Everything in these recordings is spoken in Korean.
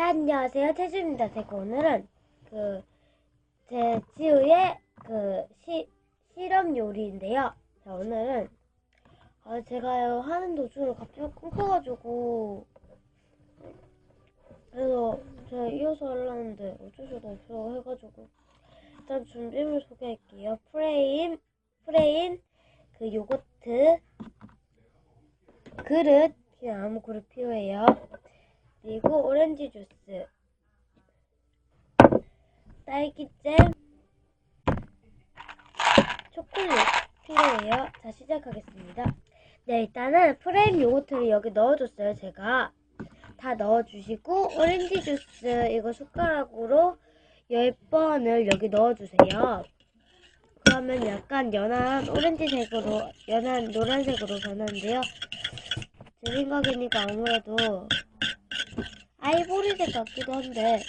네, 안녕하세요. 태주입니다. 제가 오늘은 그, 제 지우의 그 시, 실험 요리인데요. 자, 오늘은, 아, 제가요, 하는 도중에 갑자기 끊겨가지고, 그래서 제가 이어서 하려는데 어쩔 수가 없어 해가지고, 일단 준비물 소개할게요. 프레임, 프레임, 그 요거트, 그릇, 그냥 아무 그릇 필요해요. 그리고 오렌지 주스, 딸기잼, 초콜릿 필요해요. 자, 시작하겠습니다. 네, 일단은 프레임 요거트를 여기 넣어줬어요, 제가. 다 넣어주시고, 오렌지 주스, 이거 숟가락으로 10번을 여기 넣어주세요. 그러면 약간 연한 오렌지색으로, 연한 노란색으로 변하는데요. 제 생각이니까 아무래도 아이보리색 같기도 한데.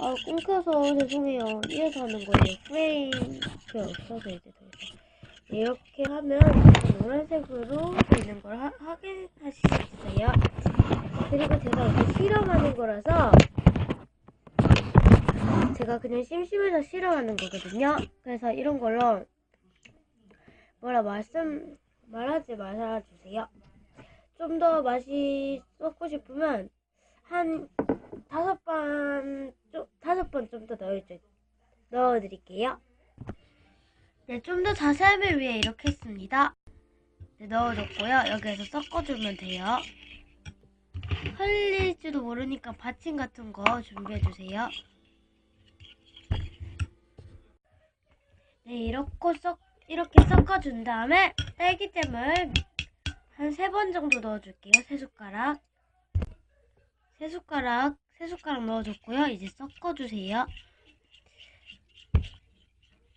아 끊겨서 죄송해요. 이어서 하는 거예요 프레임 그 없어서 이제 더 이상. 이렇게 하면 노란색으로 되는 걸 하, 하게 하시겠어요? 그리고 제가 이렇게 실험하는 거라서 제가 그냥 심심해서 실험하는 거거든요. 그래서 이런 걸로 뭐라 말씀 말하지 말아주세요. 좀 더 맛이 쏟고 싶으면 한 다섯 번, 좀, 다섯 번 좀 더 넣어줘, 넣어드릴게요. 네, 좀 더 자세함을 위해 이렇게 했습니다. 네, 넣어줬고요. 여기에서 섞어주면 돼요. 흘릴지도 모르니까 받침 같은 거 준비해주세요. 네, 이렇게 섞, 이렇게 섞어준 다음에 딸기잼을 한 세 번 정도 넣어줄게요. 세 숟가락. 세 숟가락, 세 숟가락 넣어줬고요. 이제 섞어주세요.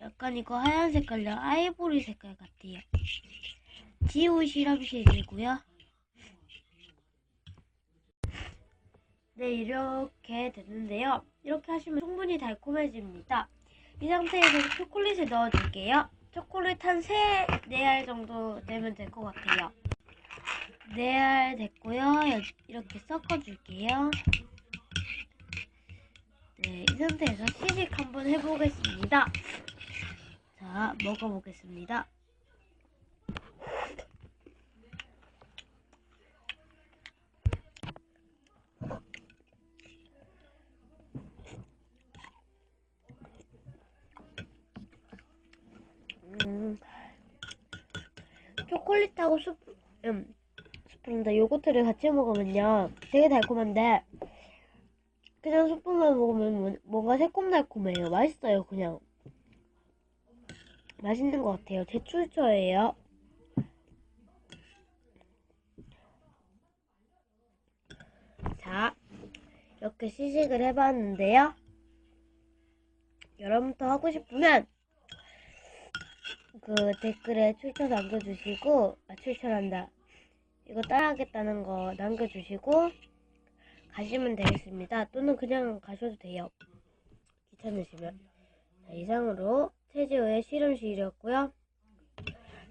약간 이거 하얀 색깔이랑 아이보리 색깔 같아요. 지우 시럽실이고요. 네, 이렇게 됐는데요. 이렇게 하시면 충분히 달콤해집니다. 이 상태에서 초콜릿을 넣어줄게요. 초콜릿 한 3, 4알 정도 내면 될 것 같아요. 4알 됐고요. 여- 이렇게 섞어줄게요. 네, 이 상태에서 시식 한번 해보겠습니다. 자, 먹어보겠습니다. 음, 초콜릿하고 수, 음, 스프인데 요거트를 같이 먹으면요. 되게 달콤한데 그냥 스프만 먹으면 뭐- 뭔가 새콤달콤해요. 맛있어요 그냥. 맛있는 것 같아요. 제 출처예요. 자 이렇게 시식을 해봤는데요. 여러분도 하고 싶으면 그 댓글에 출처 남겨주시고 아 출처란다 이거 따라하겠다는 거 남겨주시고 가시면 되겠습니다. 또는 그냥 가셔도 돼요. 귀찮으시면. 자, 이상으로 체지오의 실험실이었고요.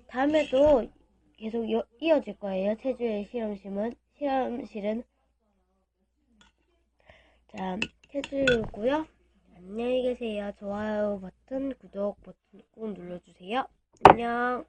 다음에도 계속 여- 이어질 거예요. 체지오의 실험실은 실험실은 자 체지오고요. 안녕히 계세요. 좋아요 버튼, 구독 버튼 꼭 눌러주세요. 안녕.